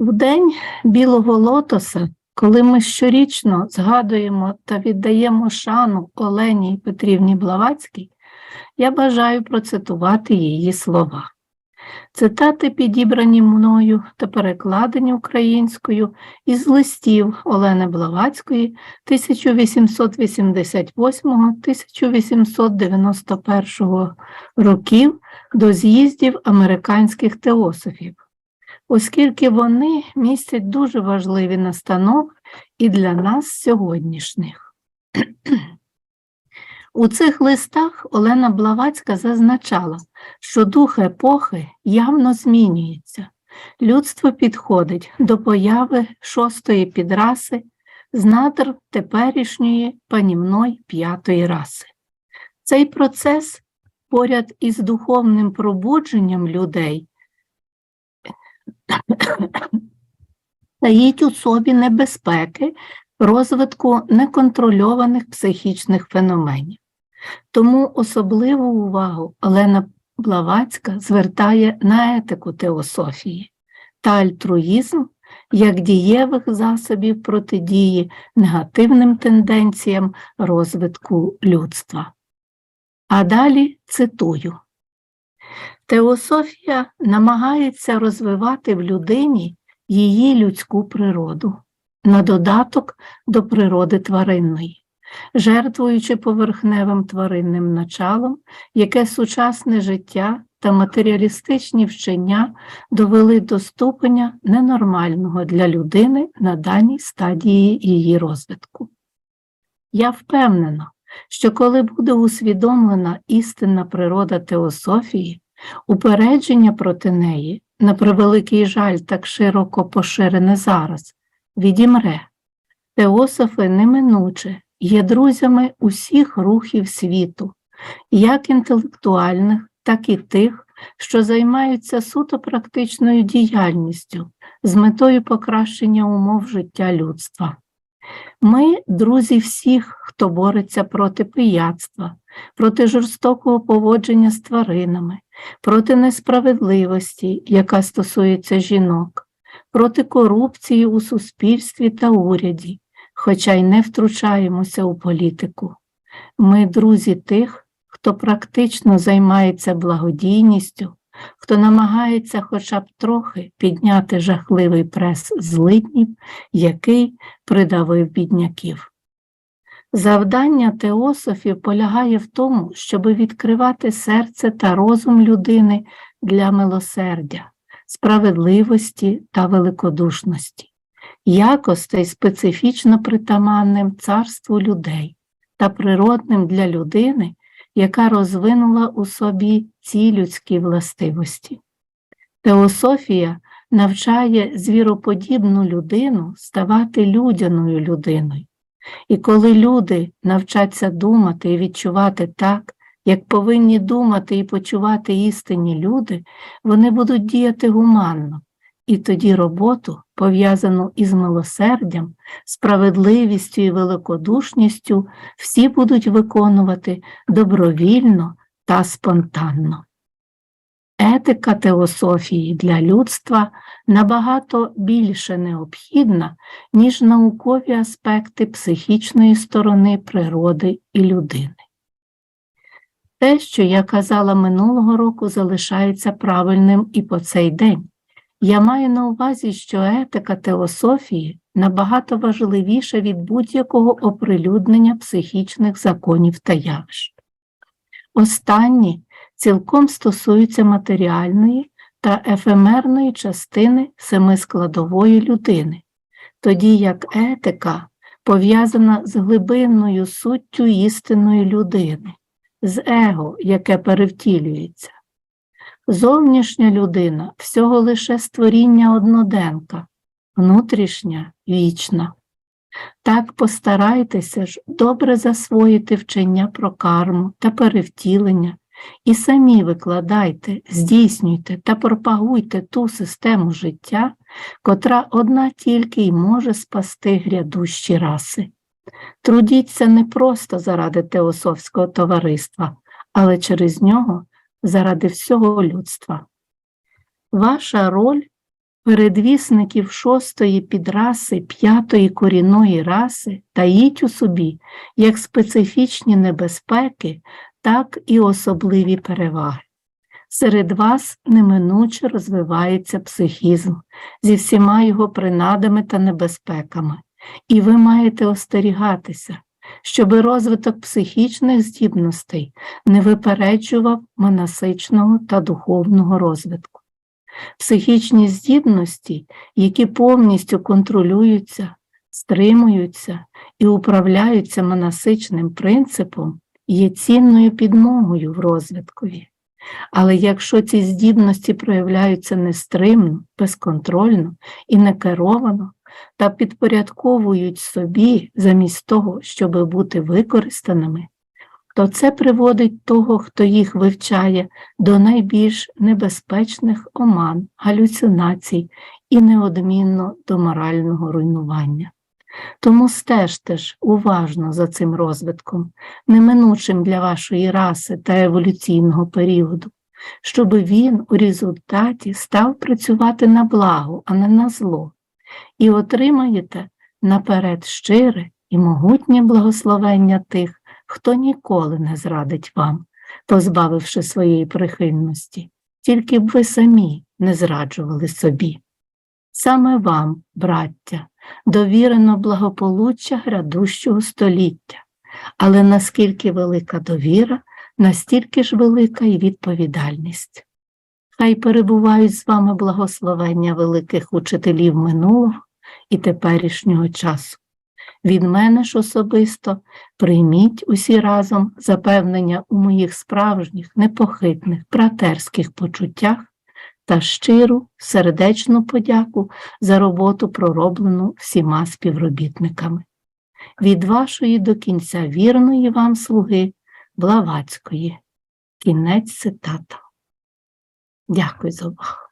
В день білого лотоса, коли ми щорічно згадуємо та віддаємо шану Олені Петрівні Блавацькій, я бажаю процитувати її слова. Цитати підібрані мною та перекладені українською із листів Олени Блавацької 1888-1891 років до з'їздів американських теософів оскільки вони містять дуже важливі настанови і для нас сьогоднішніх. У цих листах Олена Блавацька зазначала, що дух епохи явно змінюється. Людство підходить до появи шостої підраси з надр теперішньої панівної п'ятої раси. Цей процес поряд із духовним пробудженням людей таїть у собі небезпеки розвитку неконтрольованих психічних феноменів. Тому особливу увагу Олена Блавацька звертає на етику теософії та альтруїзм як дієвих засобів протидії негативним тенденціям розвитку людства. А далі цитую. Теософія намагається розвивати в людині її людську природу, на додаток до природи тваринної, жертвуючи поверхневим тваринним началом, яке сучасне життя та матеріалістичні вчення довели до ступеня ненормального для людини на даній стадії її розвитку. Я впевнена, що коли буде усвідомлена істинна природа теософії, упередження проти неї, на превеликий жаль, так широко поширене зараз, відімре. Теософи неминуче є друзями усіх рухів світу, як інтелектуальних, так і тих, що займаються суто практичною діяльністю з метою покращення умов життя людства. Ми друзі всіх, хто бореться проти пияцтва, проти жорстокого поводження з тваринами, проти несправедливості, яка стосується жінок, проти корупції у суспільстві та уряді, хоча й не втручаємося у політику. Ми друзі тих, хто практично займається благодійністю, хто намагається хоча б трохи підняти жахливий прес злиднів, який придавив бідняків. Завдання теософів полягає в тому, щоб відкривати серце та розум людини для милосердя, справедливості та великодушності, якостей специфічно притаманним царству людей та природним для людини, яка розвинула у собі ці людські властивості. Теософія навчає звіроподібну людину ставати людяною людиною. І коли люди навчаться думати і відчувати так, як повинні думати і почувати істинні люди, вони будуть діяти гуманно, і тоді роботу, пов'язану із милосердям, справедливістю і великодушністю, всі будуть виконувати добровільно та спонтанно. Етика теософії для людства набагато більше необхідна, ніж наукові аспекти психічної сторони природи і людини. Те, що я казала минулого року, залишається правильним і по цей день. Я маю на увазі, що етика теософії набагато важливіша від будь-якого оприлюднення психічних законів та явищ. Останні цілком стосуються матеріальної та ефемерної частини семискладової людини, тоді як етика пов'язана з глибинною суттю істинної людини, з его, яке перевтілюється. Зовнішня людина всього лише створіння одноденка, внутрішня вічна. Так постарайтеся ж добре засвоїти вчення про карму та перевтілення, і самі викладайте, здійснюйте та пропагуйте ту систему життя, котра одна тільки й може спасти грядущі раси. Трудіться не просто заради теософського товариства, але через нього заради всього людства. Ваша роль передвісників шостої підраси п'ятої корінної раси таїть у собі як специфічні небезпеки, так і особливі переваги. Серед вас неминуче розвивається психізм зі всіма його принадами та небезпеками, і ви маєте остерігатися, щоби розвиток психічних здібностей не випереджував монасичного та духовного розвитку. Психічні здібності, які повністю контролюються, стримуються і управляються монасичним принципом, є цінною підмогою в розвиткові. Але якщо ці здібності проявляються нестримно, безконтрольно і некеровано та підпорядковують собі замість того, щоб бути використаними, то це приводить того, хто їх вивчає, до найбільш небезпечних оман, галюцинацій і неодмінно до морального руйнування. Тому стежте ж уважно за цим розвитком, неминучим для вашої раси та еволюційного періоду, щоб він у результаті став працювати на благо, а не на зло, і отримаєте наперед щире і могутнє благословення тих, хто ніколи не зрадить вам, позбавивши своєї прихильності, тільки б ви самі не зраджували собі. Саме вам, браття, довірено благополуччя грядущого століття, але наскільки велика довіра, настільки ж велика і відповідальність. Хай перебувають з вами благословення великих учителів минулого і теперішнього часу. Від мене ж особисто прийміть усі разом запевнення у моїх справжніх, непохитних, братерських почуттях та щиру сердечну подяку за роботу, пророблену всіма співробітниками. Від вашої до кінця вірної вам слуги Блавацької. Кінець цитата. Дякую за увагу.